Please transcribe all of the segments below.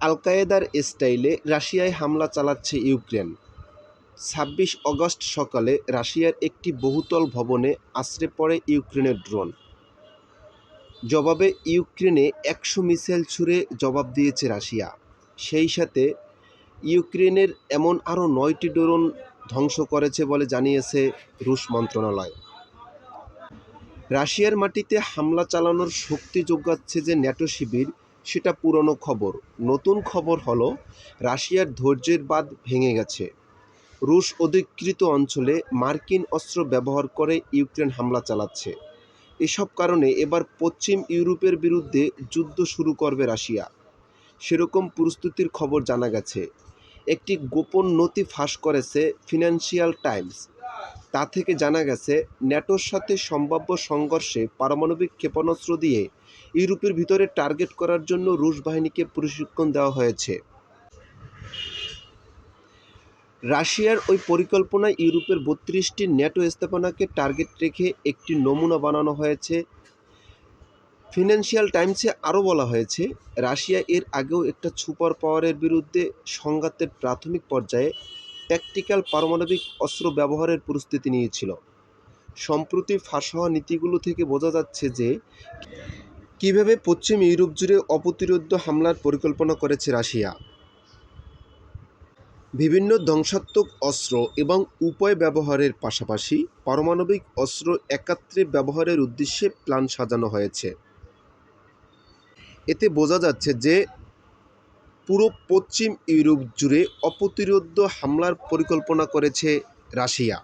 আল কায়েদার স্টাইলে রাশিয়ায় হামলা চালাচ্ছে ইউক্রেন। ছাব্বিশ আগস্ট সকালে রাশিয়ার একটি বহুতল ভবনে আশ্রে পড়ে ইউক্রেনের ড্রোন। জবাবে ইউক্রেনে একশো মিসাইল ছুড়ে জবাব দিয়েছে রাশিয়া। সেই সাথে ইউক্রেনের এমন আরও নয়টি ড্রোন ধ্বংস করেছে বলে জানিয়েছে রুশ মন্ত্রণালয়। রাশিয়ার মাটিতে হামলা চালানোর শক্তি যোগাচ্ছে যে ন্যাটো শিবির সেটা পুরনো খবর। নতুন খবর হলো, রাশিয়ার ধৈর্যের বাঁধ ভেঙে গেছে। রুশ অধিকৃত অঞ্চলে মার্কিন অস্ত্র ব্যবহার করে ইউক্রেন হামলা চালাচ্ছে। এসব কারণে এবার পশ্চিম ইউরোপের বিরুদ্ধে যুদ্ধ শুরু করবে রাশিয়া। সেরকম প্রস্তুতির খবর জানা গেছে। একটি গোপন নথি ফাঁস করেছে ফিনান্সিয়াল টাইমস। তা থেকে জানা গেছে, ন্যাটোর সাথে সম্ভাব্য সংঘর্ষে পারমাণবিক ক্ষেপণাস্ত্র দিয়ে ইউরোপের ভিতরে টার্গেট করার জন্য রুশ বাহিনীকে প্রশিক্ষণ দেওয়া হয়েছে। রাশিয়ার ওই পরিকল্পনায় ইউরোপের বত্রিশটি ন্যাটো স্থাপনাকে টার্গেট রেখে একটি নমুনা বানানো হয়েছে। ফিনান্সিয়াল টাইমসে আরও বলা হয়েছে, রাশিয়া এর আগেও একটা সুপার পাওয়ারের বিরুদ্ধে সংঘাতের প্রাথমিক পর্যায়ে ট্যাকটিক্যাল পারমাণবিক অস্ত্র ব্যবহারের প্রস্তুতি নিয়েছিল। সম্প্রতি ফাঁস হওয়া নীতিগুলো থেকে বোঝা যাচ্ছে যে, কীভাবে পশ্চিম ইউরোপ জুড়ে অপ্রতিরোধ্য হামলার পরিকল্পনা করেছে রাশিয়া। বিভিন্ন ধ্বংসাত্মক অস্ত্র এবং উপায় ব্যবহারের পাশাপাশি পারমাণবিক অস্ত্র একাত্রে ব্যবহারের উদ্দেশ্যে প্ল্যান সাজানো হয়েছে। এতে বোঝা যাচ্ছে যে পুরো পশ্চিম ইউরোপ জুড়ে অপ্রতিরোধ্য হামলার পরিকল্পনা করেছে রাশিয়া।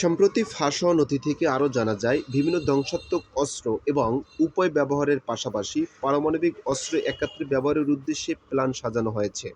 সম্প্রতি ফাঁস নথি থেকে আরও জানা যায়, বিভিন্ন ধ্বংসাত্মক অস্ত্র এবং উপায় ব্যবহারের পাশাপাশি পারমাণবিক অস্ত্র একাত্রে ব্যবহারের উদ্দেশ্যে প্ল্যান সাজানো হয়েছে।